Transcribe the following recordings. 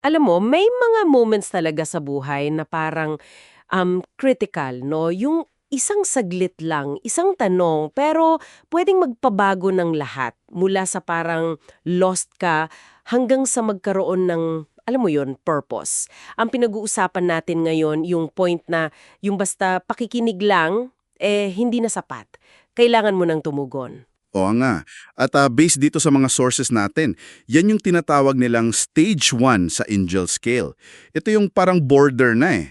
Alam mo, may mga moments talaga sa buhay na parang um, critical, no? Yung isang saglit lang, isang tanong, pero pwedeng magpabago ng lahat. Mula sa parang lost ka hanggang sa magkaroon ng, alam mo yon purpose. Ang pinag-uusapan natin ngayon, yung point na yung basta pakikinig lang, eh hindi na sapat. Kailangan mo nang tumugon. Oo nga. At ah, based dito sa mga sources natin, yan yung tinatawag nilang stage 1 sa angel scale. Ito yung parang border na eh.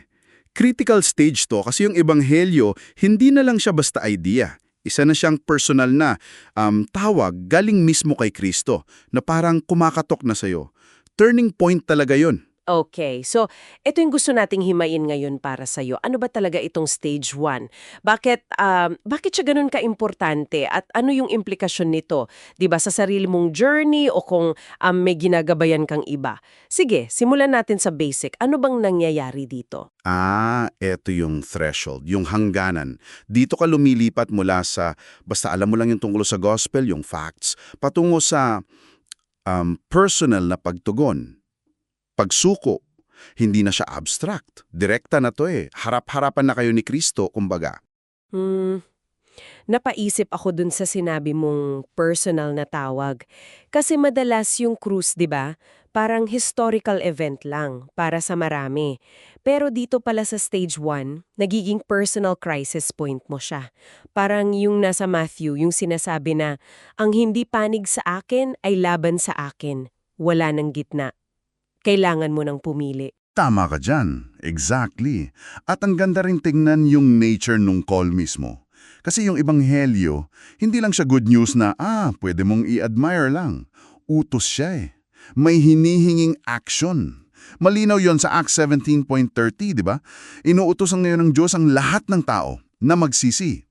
Critical stage to kasi yung ebanghelyo, hindi na lang siya basta idea. Isa na siyang personal na um, tawag galing mismo kay Kristo na parang kumakatok na sa'yo. Turning point talaga yon. Okay, so ito yung gusto nating himayin ngayon para sa'yo. Ano ba talaga itong stage 1? Bakit, um, bakit siya ganun ka-importante at ano yung implikasyon nito? 'Di ba sa sarili mong journey o kung um, may ginagabayan kang iba? Sige, simulan natin sa basic. Ano bang nangyayari dito? Ah, eto yung threshold, yung hangganan. Dito ka lumilipat mula sa, basta alam mo lang yung tungkol sa gospel, yung facts, patungo sa um, personal na pagtugon. Pagsuko, hindi na siya abstract. Direkta na to eh. Harap-harapan na kayo ni Kristo, kumbaga. Hmm, napaisip ako dun sa sinabi mong personal na tawag. Kasi madalas yung cruise, di ba? Parang historical event lang para sa marami. Pero dito pala sa stage 1, nagiging personal crisis point mo siya. Parang yung nasa Matthew, yung sinasabi na, ang hindi panig sa akin ay laban sa akin. Wala ng gitna. Kailangan mo nang pumili. Tama ka dyan. Exactly. At ang ganda rin tingnan yung nature nung call mismo. Kasi yung ebanghelyo, hindi lang siya good news na, ah, pwede mong i-admire lang. Utos siya eh. May hinihinging action. Malinaw yon sa Acts 17.30, di ba? Inuutosan ngayon ng Diyos ang lahat ng tao na magsisi.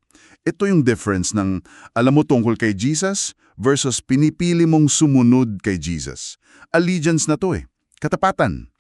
Ito yung difference ng alam mo tungkol kay Jesus versus pinipili mong sumunod kay Jesus. Allegiance na to eh. Katapatan.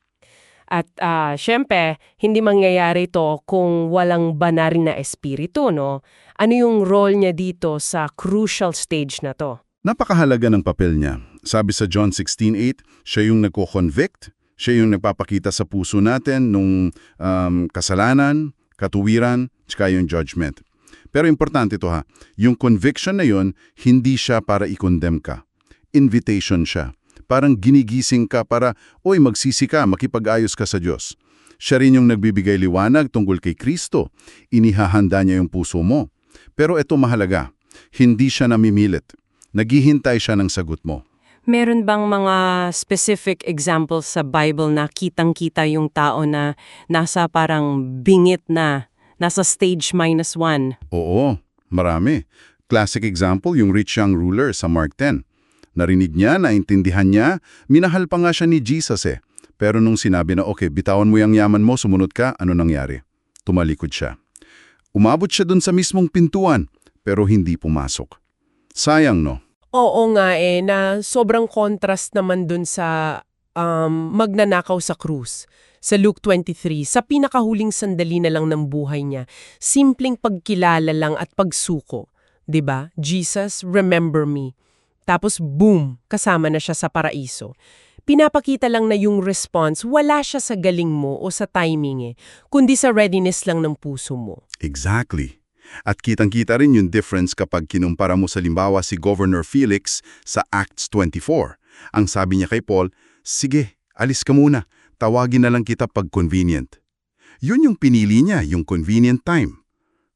At ah, syempre, hindi mangyayari to kung walang banarin na espiritu, no? Ano yung role niya dito sa crucial stage na to? Napakahalaga ng papel niya. Sabi sa John 16.8, siya yung nagko-convict, siya yung nagpapakita sa puso natin nung um, kasalanan, katuwiran, tsaka yung judgment. Pero importante ito ha, yung conviction na yun, hindi siya para i-condemn ka. Invitation siya. Parang ginigising ka para, oy magsisi ka, makipag-ayos ka sa Diyos. Siya rin yung nagbibigay liwanag tungkol kay Kristo. Inihahanda niya yung puso mo. Pero ito mahalaga, hindi siya namimilit. Naghihintay siya ng sagot mo. Meron bang mga specific examples sa Bible na kitang-kita yung tao na nasa parang bingit na, nasa stage minus one? Oo, marami. Classic example, yung rich young ruler sa Mark 10. Narinig niya, naintindihan niya, minahal pa nga siya ni Jesus eh. Pero nung sinabi na, okay, bitawan mo yung yaman mo, sumunod ka, ano nangyari? Tumalikod siya. Umabot siya dun sa mismong pintuan, pero hindi pumasok. Sayang, no? Oo nga eh, na sobrang contrast naman dun sa um, magnanakaw sa krus. Sa Luke 23, sa pinakahuling sandali na lang ng buhay niya, simpleng pagkilala lang at pagsuko. ba? Jesus, remember me. Tapos boom, kasama na siya sa paraiso. Pinapakita lang na yung response, wala siya sa galing mo o sa timing eh, kundi sa readiness lang ng puso mo. Exactly. At kitang-kita rin yung difference kapag kinumpara mo sa limbawa si Governor Felix sa Acts 24. Ang sabi niya kay Paul, Sige, alis ka muna. Tawagin na lang kita pag convenient. Yun yung pinili niya, yung convenient time.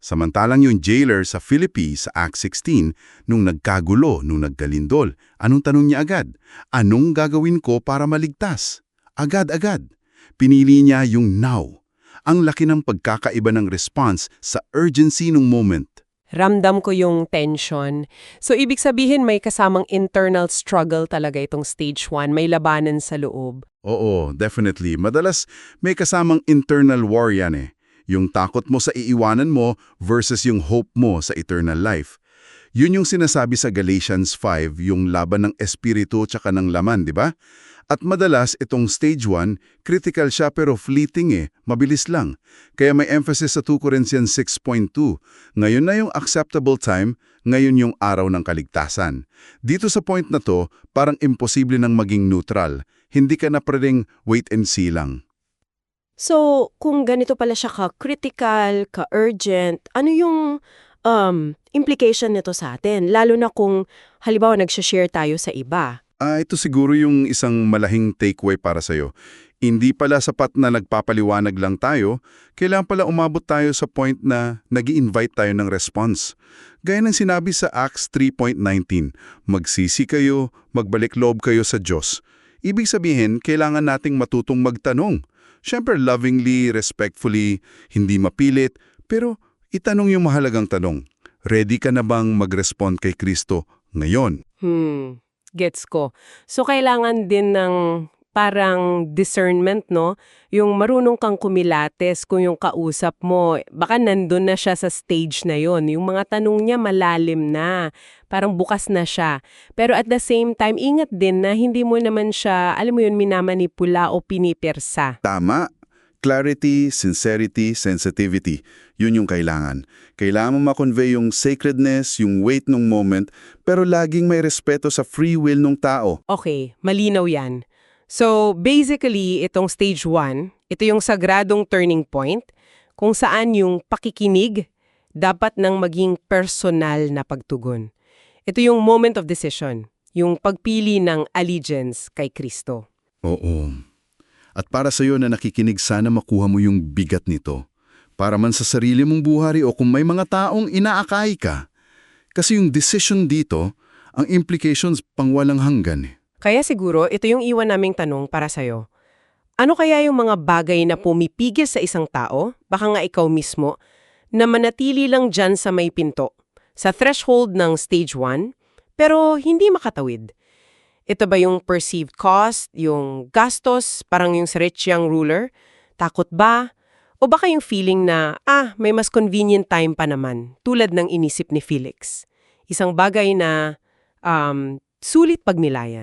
Samantalang yung jailer sa Philippines sa Act 16, nung nagkagulo, nung nagkalindol, anong tanong niya agad? Anong gagawin ko para maligtas? Agad-agad. Pinili niya yung now. Ang laki ng pagkakaiba ng response sa urgency ng moment. Ramdam ko yung tension. So, ibig sabihin may kasamang internal struggle talaga itong stage 1, may labanan sa loob. Oo, definitely. Madalas may kasamang internal war yan eh. Yung takot mo sa iiwanan mo versus yung hope mo sa eternal life. Yun yung sinasabi sa Galatians 5, yung laban ng espiritu tsaka ng laman, di ba? At madalas itong stage 1, critical siya pero fleeting eh, mabilis lang. Kaya may emphasis sa 2 Corinthians 6.2. Ngayon na yung acceptable time, ngayon yung araw ng kaligtasan. Dito sa point na to, parang imposible nang maging neutral. Hindi ka na pwedeng wait and see lang. So, kung ganito pala siya ka-critical, ka-urgent, ano yung um, implication nito sa atin? Lalo na kung, halimbawa, nagsashare tayo sa iba. Ah, ito siguro yung isang malahing takeaway para sa'yo. Hindi pala sapat na nagpapaliwanag lang tayo, kailangan pala umabot tayo sa point na nag invite tayo ng response. Gaya ng sinabi sa Acts 3.19, magsisi kayo, magbalik loob kayo sa Diyos. Ibig sabihin, kailangan nating matutong magtanong. Siyempre, lovingly, respectfully, hindi mapilit, pero itanong yung mahalagang tanong. Ready ka na bang mag-respond kay Kristo ngayon? Hmm, gets ko. So, kailangan din ng parang discernment, no? Yung marunong kang kumilates kung yung kausap mo, baka nandun na siya sa stage na yon. Yung mga tanong niya malalim na, parang bukas na siya. Pero at the same time, ingat din na hindi mo naman siya, alam mo yun, minamanipula o pinipersa. Tama. Clarity, sincerity, sensitivity. Yun yung kailangan. Kailangan mo makonvey yung sacredness, yung weight ng moment, pero laging may respeto sa free will ng tao. Okay, malinaw yan. So, basically, itong stage 1, ito yung sagradong turning point kung saan yung pakikinig dapat nang maging personal na pagtugon. Ito yung moment of decision, yung pagpili ng allegiance kay Kristo. Oo. At para sa iyo na nakikinig, sana makuha mo yung bigat nito. Para man sa sarili mong buhari o kung may mga taong inaakay ka. Kasi yung decision dito, ang implications pang walang hanggan. eh. Kaya siguro, ito yung iwan naming tanong para sa'yo. Ano kaya yung mga bagay na pumipigil sa isang tao, baka nga ikaw mismo, na manatili lang dyan sa may pinto, sa threshold ng stage 1, pero hindi makatawid? Ito ba yung perceived cost, yung gastos, parang yung rich young ruler? Takot ba? O baka yung feeling na, ah, may mas convenient time pa naman, tulad ng inisip ni Felix. Isang bagay na um, sulit pagnilayan.